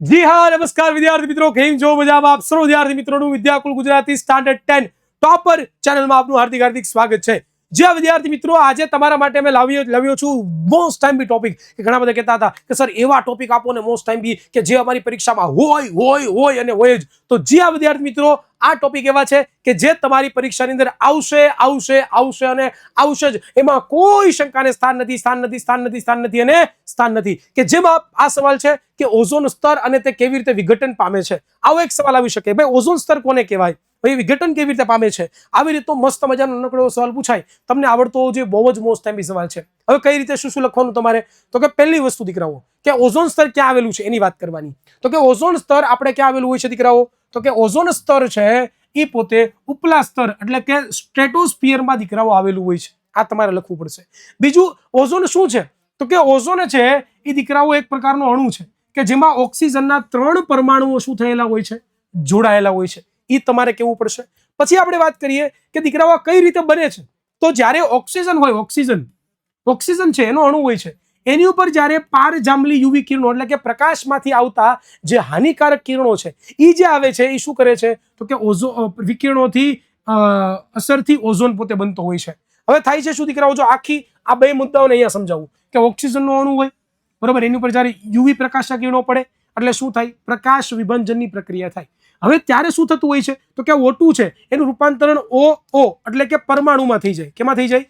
જી હા, નમસ્કાર વિદ્યાર્થી મિત્રો. કેમ છો? મજામાં? આપ સૌ વિદ્યાર્થી મિત્રોનું Vidyakul Gujarati standard ten topper ચેનલમાં આપનું હાર્દિક હાર્દિક સ્વાગત છે. જે વિદ્યાર્થી મિત્રો આજે તમારા માટે અમે લાવ્યો લાવ્યો છું મોસ્ટ ટાઈમ બી ટોપિક કે ઘણા બધા કહેતા હતા કે સર એવા ટોપિક આપો ને મોસ્ટ ટાઈમ બી કે જે અમારી પરીક્ષામાં હોય હોય હોય અને હોય જ. તો જે વિદ્યાર્થી મિત્રો, આ ટોપિક એવા છે કે જે તમારી પરીક્ષાની અંદર આવશે આવશે આવશે અને આવશે જ. એમાં કોઈ શંકાને સ્થાન નથી સ્થાન નથી સ્થાન નથી સ્થાન નથી અને સ્થાન નથી. કે જેમાં આ સવાલ છે કે ઓઝોન સ્તર અને તે કેવી રીતે વિઘટન પામે છે? આવો એક સવાલ આવી શકે. ભાઈ, ઓઝોન સ્તર કોને કહેવાય? ભાઈ વિઘટન કેવી રીતે પામે છે? આવી રીતનો મસ્ત મજાનો નાનકડો સવાલ પૂછાય. તમને આવડતો જે બહુ જ મોસ્ટ ટાઈમ સવાલ છે. હવે કઈ રીતે શું શું લખવાનું તમારે? તો કે પહેલી વસ્તુ દીકરાઓ, કે ઓઝોન સ્તર ક્યાં આવેલું છે? એની વાત કરવાની. તો કે ઓઝોન સ્તર આપણે ક્યાં આવેલું હોય છે દીકરાઓ? તો કે ઓઝોન સ્તર છે એ પોતે ઉપલા સ્તર એટલે કે સ્ટ્રેટોસ્ફિયરમાં દીકરાઓ આવેલું હોય છે. આ તમારે લખવું પડશે. બીજું, ઓઝોન શું છે? તો કે ઓઝોન છે એ દીકરાઓ એક પ્રકારનો અણુ છે, કે જેમાં ઓક્સિજનના ત્રણ પરમાણુઓ શું થયેલા હોય છે? જોડાયેલા હોય છે. એ તમારે કહેવું પડશે? પછી આપણે વાત કરીએ કે દીકરાઓ કઈ રીતે બને છે? તો જ્યારે ઓક્સિજન હોય, ઓક્સિજન ઓક્સિજન છે, એનો અણુ હોય છે, એની ઉપર જ્યારે પાર જાંબલી યુવી કિરણો, એટલે કે પ્રકાશમાંથી આવતા જે હાનિકારક કિરણો છે એ જે આવે છે એ શું કરે છે? તો કે ઓઝો વિકિરણોથી અસરથી ઓઝોન પોતે બનતો હોય છે. હવે થાય છે શું દીકરાઓ? જો આખી, આ બે મુદ્દાઓને અહીંયા સમજાવું. કે ઓક્સિજનનો અણુ હોય, બરોબર? એની ઉપર જ્યારે યુવી પ્રકાશના કિરણો પડે એટલે શું થાય? પ્રકાશ વિભંજનની પ્રક્રિયા થાય. હવે ત્યારે શું થતું હોય છે? તો કે ઓટું છે, એનું રૂપાંતરણ ઓ ઓ એટલે કે પરમાણુમાં થઈ જાય. કેમાં થઈ જાય?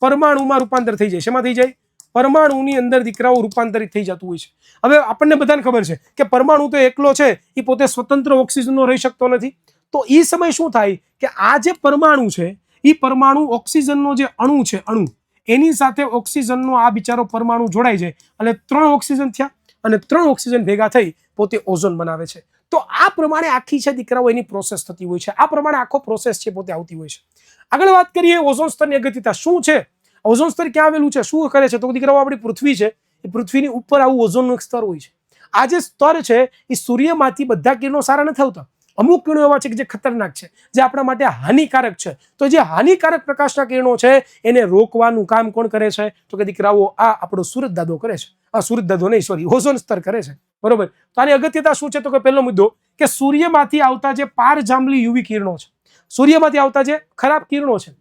પરમાણુમાં રૂપાંતર થઈ જાય. શેમાં થઈ જાય? પરમાણુની અંદર દીકરાઓ રૂપાંતરિત થઈ જતું હોય છે. હવે આપણને બધાને ખબર છે કે પરમાણુ તો એકલો છે, એ પોતે સ્વતંત્ર ઓક્સિજનનો રહી શકતો નથી. તો એ સમય શું થાય? કે આ જે પરમાણુ છે, એ પરમાણુ ઓક્સિજનનો જે અણુ છે, અણુ, એની સાથે ઓક્સિજનનો આ બિચારો પરમાણુ જોડાઈ જાય અને ત્રણ ઓક્સિજન થયા. અને ત્રણ ઓક્સિજન ભેગા થઈ પોતે ઓઝોન બનાવે છે. તો આ પ્રમાણે આખી છે દીકરાઓ એની પ્રોસેસ થતી હોય છે. આ પ્રમાણે આખો પ્રોસેસ છે પોતે આવતી હોય છે. આગળ વાત કરીએ ઓઝોન સ્તરની અગત્યતા. શું છે? ઓઝોન સ્તર ક્યાં આવેલું છે? શું કરે છે? તો દીકરાઓ, આપણી પૃથ્વી છે. એ પૃથ્વીની ઉપર આવું ઓઝોનનું સ્તર હોય છે. આ જે સ્તર છે, એ સૂર્યમાંથી બધા કિરણો સારા નથી આવતા. અમુક કિરણો એવા છે કે જે ખતરનાક છે, જે આપણા માટે હાનિકારક છે. તો જે હાનિકારક પ્રકાશના કિરણો છે, એને રોકવાનું કામ કોણ કરે છે? તો કે દીકરાઓ, આ આપણો સુરત દાદો કરે છે. સુરત દાદો નહીં સોરી ઓઝોન સ્તર કરે છે. બરોબર? તો આની અગત્યતા શું છે? તો કે પહેલો મુદ્દો કે સૂર્યમાંથી આવતા જે પાર જાંબલી યુવી કિરણો છે, સૂર્યમાંથી આવતા જે ખરાબ કિરણો છે,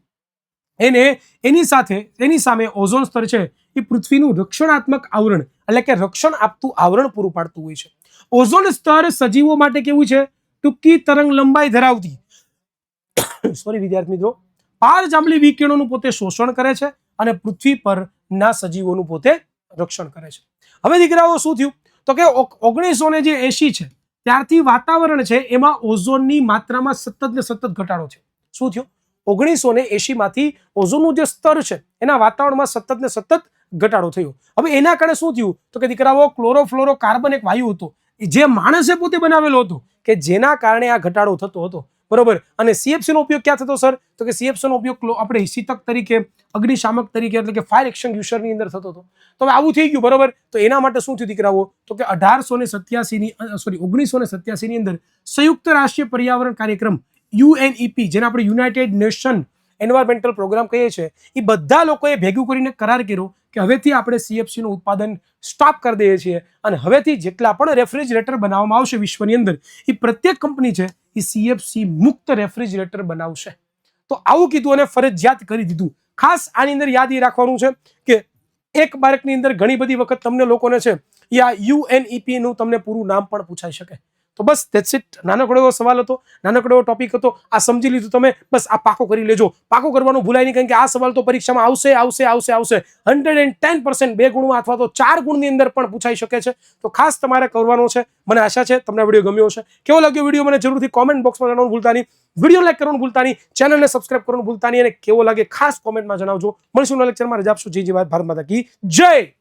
એને એની સાથે, એની સામે ઓઝોન સ્તર છે, એ પૃથ્વીનું રક્ષણાત્મક આવરણ, એટલે કે રક્ષણ આપતું આવરણ પૂરું પાડતું હોય છે. ઓઝોન સ્તર સજીવો માટે કેવું છે? ટૂંકી તરંગ લંબાઈ ધરાવતી. સોરી વિદ્યાર્થી મિત્રો. પાર જાંબલી વિકિરણોનું પોતે શોષણ કરે છે અને પૃથ્વી પરના સજીવોનું પોતે રક્ષણ કરે છે. હવે દીકરાઓ શું થયું? તો કે ઓગણીસો ને જે એસી છે, ત્યારથી વાતાવરણ છે, એમાં ઓઝોનની માત્રામાં સતત ને સતત ઘટાડો છે શું થયું? ઓગણીસો ને એસી માંથી ઓઝોનનું જે સ્તર છે, એના વાતાવરણમાં સતત ને સતત ઘટાડો થયો. હવે એના કારણે શું થયું? તો કે દીકરાઓ, ક્લોરોફ્લોરો કાર્બન એક વાયુ હતો. જે માણસે પોતે બનાવેલો હતો, કે જેના કારણે આ ઘટાડો થતો હતો. બરોબર? અને CFC નો ઉપયોગ ક્યાં થતો, સર? તો કે CFC નો ઉપયોગ આપણે શીતક તરીકે, અગ્નિશામક તરીકે એટલે કે ફાયર એક્સટિંગ્યુશરની અંદર થતો હતો. તો હવે આવું થઈ ગયું, બરોબર? તો એના માટે શું થયું દીકરાઓ? તો કે અઢારસો ને સત્યાસીની સોરી ઓગણીસો ને સત્યાસીની અંદર સંયુક્ત રાષ્ટ્રીય પર્યાવરણ કાર્યક્રમ, યુએનઈપી, જેને આપણે યુનાઇટેડ નેશન એન્વાયરમેન્ટલ પ્રોગ્રામ કહીએ છીએ, એ બધા લોકોએ ભેગું કરીને કરાર કર્યો કે હવેથી આપણે સીએફસીનું ઉત્પાદન સ્ટોપ કરી દઈએ છીએ અને હવેથી જેટલા પણ રેફ્રિજરેટર બનાવવામાં આવશે વિશ્વની અંદર, એ પ્રત્યેક કંપની છે એ સીએફસી મુક્ત રેફ્રિજરેટર બનાવશે. તો આવું કીધું અને ફરજિયાત કરી દીધું. ખાસ આની અંદર યાદ એ રાખવાનું છે કે એક બાળકની અંદર ઘણી બધી વખત તમને લોકોને છે, યા આ યુએનઈપી નું તમને પૂરું નામ પણ પૂછાઈ શકે. તો બસ ધેટ્સ ઇટ નાનકડો એવો સવાલ હતો, નાનકડો એવો ટોપિક હતો. આ સમજી લીધું તમે. બસ, આ પાકો કરી લેજો. પાકો કરવાનું ભૂલાય નહીં, કારણ કે આ સવાલ તો પરીક્ષામાં આવશે આવશે આવશે આવશે. હંડ્રેડ એન્ડ ટેન પર્સન્ટ બે ગુણમાં અથવા તો ચાર ગુણની અંદર પણ પૂછાઈ શકે છે. તો ખાસ તમારે કરવાનો છે. મને આશા છે તમને વીડિયો ગમ્યો હશે. કેવો લાગ્યો વીડિયો મને જરૂરથી કોમેન્ટ બોક્સમાં જણાવવાનું ભૂલતા નહીં. વીડિયો લાઈક કરવાનું ભૂલતા નહીં. ચેનલને સબસ્ક્રાઇબ કરવાનું ભૂલતા નહીં. અને કેવો લાગે ખાસ કોમેન્ટમાં જણાવજો. મળીશું લેક્ચરમાં રજા આપશું. જી જી વાત ભારત માતા કી જય!